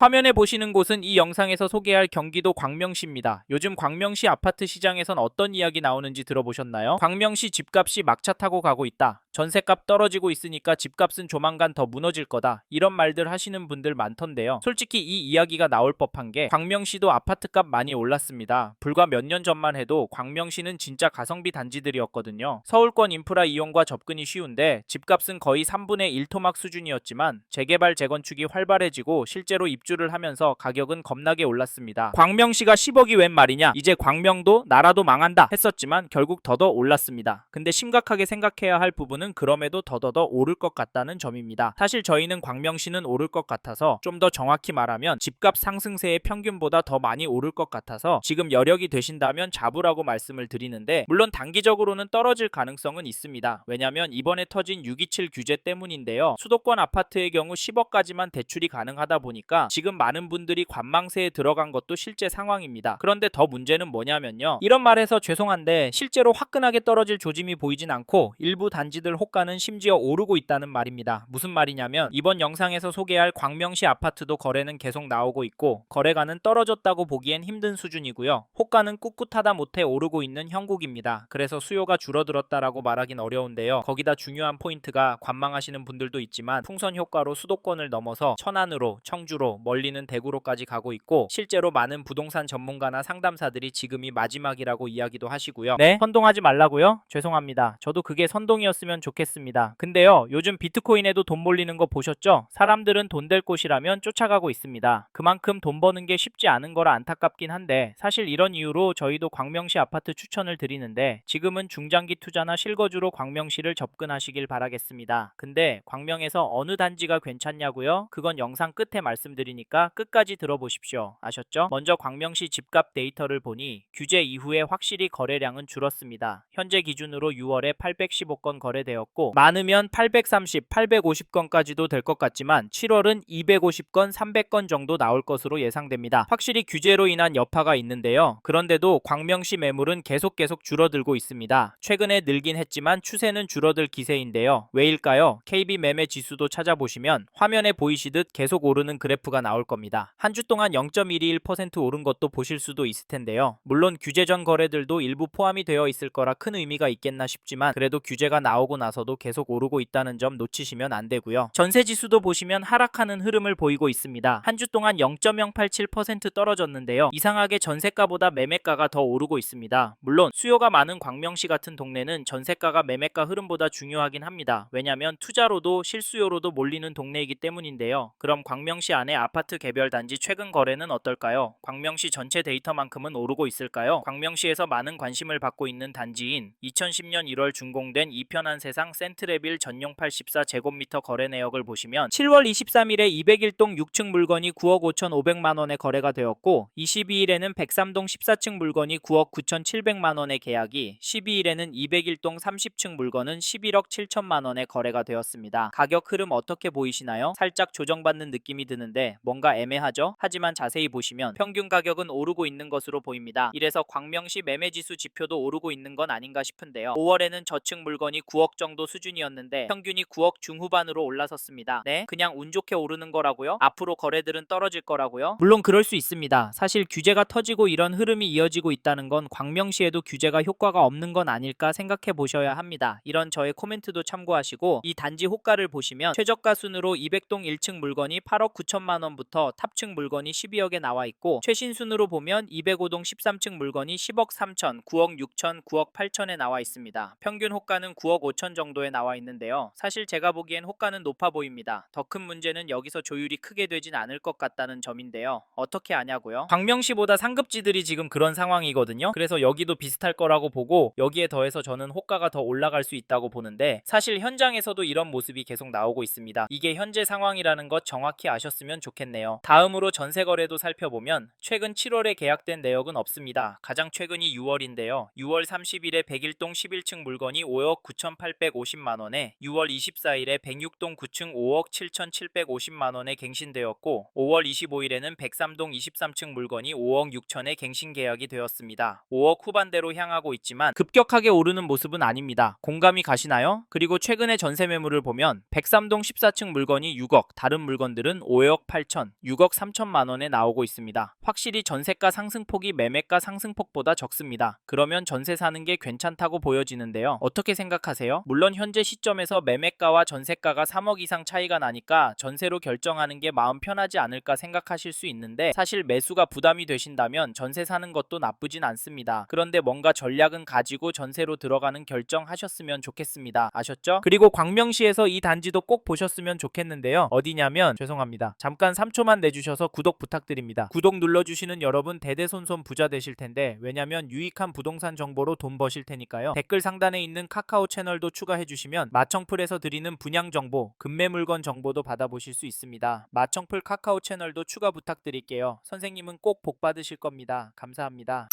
화면에 보시는 곳은 이 영상에서 소개할 경기도 광명시입니다. 요즘 광명시 아파트 시장에선 어떤 이야기 나오는지 들어보셨나요? 광명시 집값이 막차 타고 가고 있다. 전세값 떨어지고 있으니까 집값은 조만간 더 무너질 거다. 이런 말들 하시는 분들 많던데요. 솔직히 이 이야기가 나올 법한 게 광명시도 아파트값 많이 올랐습니다. 불과 몇 년 전만 해도 광명시는 진짜 가성비 단지들이었거든요. 서울권 인프라 이용과 접근이 쉬운데 집값은 거의 3분의 1 토막 수준이었지만 재개발 재건축이 활발해지고 실제로 입주 를 하면서 가격은 겁나게 올랐습니다. 광명시가 10억이 웬 말이냐? 이제 광명도 나라도 망한다 했었지만 결국 더더 올랐습니다. 근데 심각하게 생각해야 할 부분은 그럼에도 더더더 오를 것 같다는 점입니다. 사실 저희는 광명시는 오를 것 같아서 좀 더 정확히 말하면 집값 상승세의 평균보다 더 많이 오를 것 같아서 지금 여력이 되신다면 잡으라고 말씀을 드리는데 물론 단기적으로는 떨어질 가능성은 있습니다. 왜냐면 이번에 터진 627 규제 때문인데요. 수도권 아파트의 경우 10억까지만 대출이 가능하다 보니까 지금 많은 분들이 관망세에 들어간 것도 실제 상황입니다. 그런데 더 문제는 뭐냐면요. 이런 말해서 죄송한데 실제로 화끈하게 떨어질 조짐이 보이진 않고 일부 단지들 호가는 심지어 오르고 있다는 말입니다. 무슨 말이냐면 이번 영상에서 소개할 광명시 아파트도 거래는 계속 나오고 있고 거래가는 떨어졌다고 보기엔 힘든 수준이고요. 호가는 꿋꿋하다 못해 오르고 있는 형국입니다. 그래서 수요가 줄어들었다라고 말하긴 어려운데요. 거기다 중요한 포인트가 관망하시는 분들도 있지만 풍선 효과로 수도권을 넘어서 천안으로 청주로 멀리는 대구로까지 가고 있고 실제로 많은 부동산 전문가나 상담사들이 지금이 마지막이라고 이야기도 하시고요. 네, 선동하지 말라고요? 죄송합니다. 저도 그게 선동이었으면 좋겠습니다. 근데요, 요즘 비트코인에도 돈 몰리는 거 보셨죠? 사람들은 돈 될 곳이라면 쫓아가고 있습니다. 그만큼 돈 버는 게 쉽지 않은 거라 안타깝긴 한데 사실 이런 이유로 저희도 광명시 아파트 추천을 드리는데 지금은 중장기 투자나 실거주로 광명시를 접근하시길 바라겠습니다. 근데 광명에서 어느 단지가 괜찮냐고요? 그건 영상 끝에 말씀드 리니까 끝까지 들어보십시오. 아셨죠? 먼저 광명시 집값 데이터를 보니 규제 이후에 확실히 거래량은 줄었습니다. 현재 기준으로 6월에 815건 거래되었고 많으면 830, 850건까지도 될 것 같지만 7월은 250건, 300건 정도 나올 것으로 예상됩니다. 확실히 규제로 인한 여파가 있는데요. 그런데도 광명시 매물은 계속 계속 줄어들고 있습니다. 최근에 늘긴 했지만 추세는 줄어들 기세인데요. 왜일까요? KB 매매 지수도 찾아보시면 화면에 보이시듯 계속 오르는 그래프가 나올 겁니다. 한 주 동안 0.121% 오른 것도 보실 수도 있을 텐데요. 물론 규제 전 거래들도 일부 포함이 되어 있을 거라 큰 의미가 있겠나 싶지만 그래도 규제가 나오고 나서도 계속 오르고 있다는 점 놓치시면 안 되고요. 전세 지수도 보시면 하락하는 흐름을 보이고 있습니다. 한 주 동안 0.087% 떨어졌는데요. 이상하게 전세가보다 매매가가 더 오르고 있습니다. 물론 수요가 많은 광명시 같은 동네는 전세가가 매매가 흐름보다 중요하긴 합니다. 왜냐면 투자로도 실수요로도 몰리는 동네이기 때문인데요. 그럼 광명시 안에 아파트 개별 단지 최근 거래는 어떨까요? 광명시 전체 데이터만큼은 오르고 있을까요? 광명시에서 많은 관심을 받고 있는 단지인 2010년 1월 준공된 이편한 세상 센트레빌 전용 84제곱미터 거래 내역을 보시면 7월 23일에 201동 6층 물건이 9억 5,500만 원에 거래가 되었고 22일에는 103동 14층 물건이 9억 9,700만 원에 계약이 12일에는 201동 30층 물건은 11억 7천만 원에 거래가 되었습니다. 가격 흐름 어떻게 보이시나요? 살짝 조정받는 느낌이 드는데 뭔가 애매하죠? 하지만 자세히 보시면 평균 가격은 오르고 있는 것으로 보입니다. 이래서 광명시 매매지수 지표도 오르고 있는 건 아닌가 싶은데요. 5월에는 저층 물건이 9억 정도 수준이었는데 평균이 9억 중후반으로 올라섰습니다. 네? 그냥 운 좋게 오르는 거라고요? 앞으로 거래들은 떨어질 거라고요? 물론 그럴 수 있습니다. 사실 규제가 터지고 이런 흐름이 이어지고 있다는 건 광명시에도 규제가 효과가 없는 건 아닐까 생각해 보셔야 합니다. 이런 저의 코멘트도 참고하시고 이 단지 호가를 보시면 최저가 순으로 200동 1층 물건이 8억 9천만 원 부터 탑층 물건이 12억에 나와 있고 최신 순으로 보면 205동 13층 물건이 10억 3천, 9억 6천, 9억 8천에 나와 있습니다. 평균 호가는 9억 5천 정도에 나와 있는데요. 사실 제가 보기엔 호가는 높아 보입니다. 더 큰 문제는 여기서 조율이 크게 되진 않을 것 같다는 점인데요. 어떻게 아냐고요? 광명시보다 상급지들이 지금 그런 상황이거든요. 그래서 여기도 비슷할 거라고 보고 여기에 더해서 저는 호가가 더 올라갈 수 있다고 보는데 사실 현장에서도 이런 모습이 계속 나오고 있습니다. 이게 현재 상황이라는 것 정확히 아셨으면 좋겠네요. 다음으로 전세 거래도 살펴보면 최근 7월에 계약된 내역은 없습니다. 가장 최근이 6월인데요. 6월 30일에 101동 11층 물건이 5억 9,850만 원에 6월 24일에 106동 9층 5억 7,750만 원에 갱신되었고 5월 25일에는 103동 23층 물건이 5억 6천에 갱신 계약이 되었습니다. 5억 후반대로 향하고 있지만 급격하게 오르는 모습은 아닙니다. 공감이 가시나요? 그리고 최근에 전세 매물을 보면 103동 14층 물건이 6억, 다른 물건들은 5억 8천 8천, 6억 3천만 원에 나오고 있습니다. 확실히 전세가 상승폭이 매매가 상승폭보다 적습니다. 그러면 전세 사는 게 괜찮다고 보여지는데요. 어떻게 생각하세요? 물론 현재 시점에서 매매가와 전세가가 3억 이상 차이가 나니까 전세로 결정하는 게 마음 편하지 않을까 생각하실 수 있는데 사실 매수가 부담이 되신다면 전세 사는 것도 나쁘진 않습니다. 그런데 뭔가 전략은 가지고 전세로 들어가는 결정하셨으면 좋겠습니다. 아셨죠? 그리고 광명시에서 이 단지도 꼭 보셨으면 좋겠는데요. 어디냐면 죄송합니다. 잠깐 3초만 내주셔서 구독 부탁드립니다. 구독 눌러주시는 여러분 대대손손 부자 되실 텐데 왜냐면 유익한 부동산 정보로 돈 버실 테니까요. 댓글 상단에 있는 카카오 채널도 추가해 주시면 마청풀에서 드리는 분양 정보, 급매 물건 정보도 받아보실 수 있습니다. 마청풀 카카오 채널도 추가 부탁드릴게요. 선생님은 꼭 복 받으실 겁니다. 감사합니다.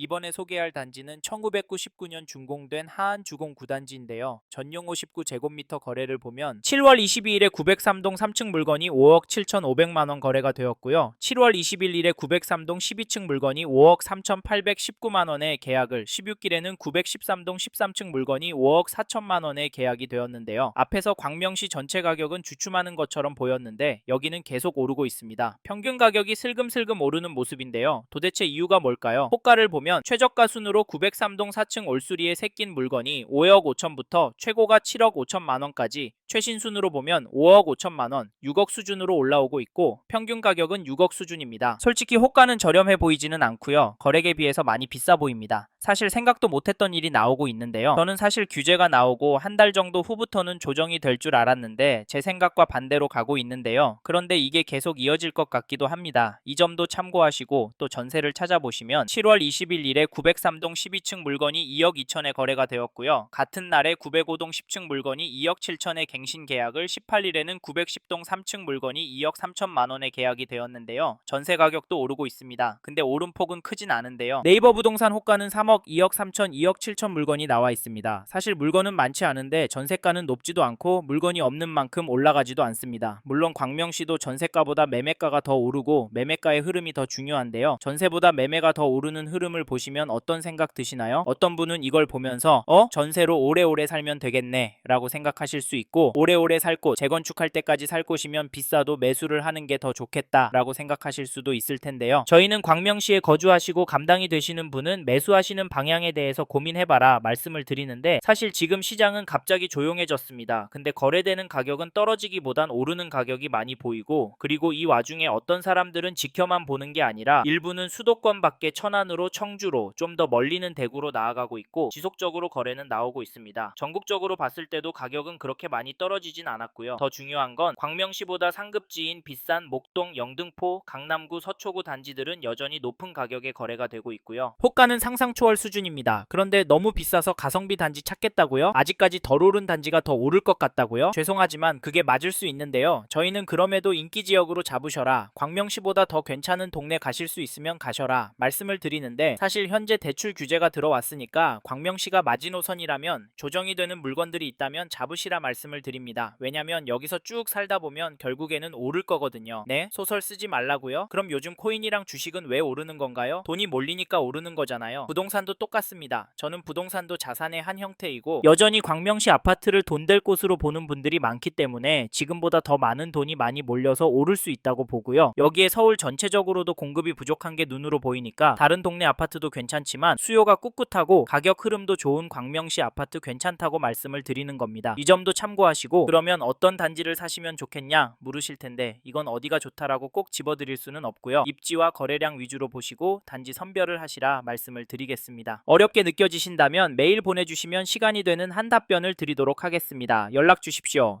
이번에 소개할 단지는 1999년 준공된 하안 주공 9단지인데요. 전용 59제곱미터 거래를 보면 7월 22일에 903동 3층 물건이 5억 7,500만 원 거래가 되었고요. 7월 21일에 903동 12층 물건이 5억 3,819만 원에 계약을 16일에는 913동 13층 물건이 5억 4천만 원에 계약이 되었는데요. 앞에서 광명시 전체 가격은 주춤하는 것처럼 보였는데 여기는 계속 오르고 있습니다. 평균 가격이 슬금슬금 오르는 모습인데요. 도대체 이유가 뭘까요? 호가를 보면 최저가 순으로 903동 4층 올수리에 새낀 물건이 5억 5천부터 최고가 7억 5천만 원까지 최신 순으로 보면 5억 5천만 원, 6억 수준으로 올라오고 있고 평균 가격은 6억 수준입니다. 솔직히 호가는 저렴해 보이지는 않고요. 거래액에 비해서 많이 비싸 보입니다. 사실 생각도 못했던 일이 나오고 있는데요. 저는 사실 규제가 나오고 한 달 정도 후부터는 조정이 될 줄 알았는데 제 생각과 반대로 가고 있는데요. 그런데 이게 계속 이어질 것 같기도 합니다. 이 점도 참고하시고 또 전세를 찾아보시면 7월 20일 일에 903동 12층 물건이 2억 2천에 거래가 되었고요. 같은 날에 905동 10층 물건이 2억 7천에 갱신 계약을 18일에는 910동 3층 물건이 2억 3천만 원에 계약이 되었는데요. 전세 가격도 오르고 있습니다. 근데 오름폭은 크진 않은데요. 네이버 부동산 호가는 3억, 2억 3천, 2억 7천 물건이 나와 있습니다. 사실 물건은 많지 않은데 전세가는 높지도 않고 물건이 없는 만큼 올라가지도 않습니다. 물론 광명시도 전세가보다 매매가가 더 오르고 매매가의 흐름이 더 중요한데요. 전세보다 매매가 더 오르는 흐름을 보시면 어떤 생각 드시나요? 어떤 분은 이걸 보면서 어? 전세로 오래오래 살면 되겠네 라고 생각하실 수 있고 오래오래 살 곳, 재건축할 때까지 살 곳이면 비싸도 매수를 하는 게 더 좋겠다 라고 생각하실 수도 있을 텐데요. 저희는 광명시에 거주하시고 감당이 되시는 분은 매수하시는 방향에 대해서 고민해봐라 말씀을 드리는데 사실 지금 시장은 갑자기 조용해졌습니다. 근데 거래되는 가격은 떨어지기보단 오르는 가격이 많이 보이고 그리고 이 와중에 어떤 사람들은 지켜만 보는 게 아니라 일부는 수도권 밖에 천안으로 청 주로 좀 더 멀리는 대구로 나아가고 있고 지속적으로 거래는 나오고 있습니다. 전국적으로 봤을 때도 가격은 그렇게 많이 떨어지진 않았고요. 더 중요한 건 광명시보다 상급지인 비싼 목동, 영등포, 강남구, 서초구 단지들은 여전히 높은 가격에 거래가 되고 있고요. 호가는 상상 초월 수준입니다. 그런데 너무 비싸서 가성비 단지 찾겠다고요? 아직까지 덜 오른 단지가 더 오를 것 같다고요? 죄송하지만 그게 맞을 수 있는데요. 저희는 그럼에도 인기 지역으로 잡으셔라. 광명시보다 더 괜찮은 동네 가실 수 있으면 가셔라. 말씀을 드리는데 사실 현재 대출 규제가 들어왔으니까 광명시가 마지노선이라면 조정이 되는 물건들이 있다면 잡으시라 말씀을 드립니다. 왜냐면 여기서 쭉 살다 보면 결국에는 오를 거거든요. 네? 소설 쓰지 말라고요? 그럼 요즘 코인이랑 주식은 왜 오르는 건가요? 돈이 몰리니까 오르는 거잖아요. 부동산도 똑같습니다. 저는 부동산도 자산의 한 형태이고 여전히 광명시 아파트를 돈 될 곳으로 보는 분들이 많기 때문에 지금보다 더 많은 돈이 많이 몰려서 오를 수 있다고 보고요. 여기에 서울 전체적으로도 공급이 부족한 게 눈으로 보이니까 다른 동네 아파트도 괜찮지만 수요가 꿋꿋하고 가격 흐름도 좋은 광명시 아파트 괜찮다고 말씀을 드리는 겁니다. 이 점도 참고하시고 그러면 어떤 단지를 사시면 좋겠냐 물으실 텐데 이건 어디가 좋다라고 꼭 집어드릴 수는 없고요. 입지와 거래량 위주로 보시고 단지 선별을 하시라 말씀을 드리겠습니다. 어렵게 느껴지신다면 메일 보내주시면 시간이 되는 한 답변을 드리도록 하겠습니다. 연락 주십시오.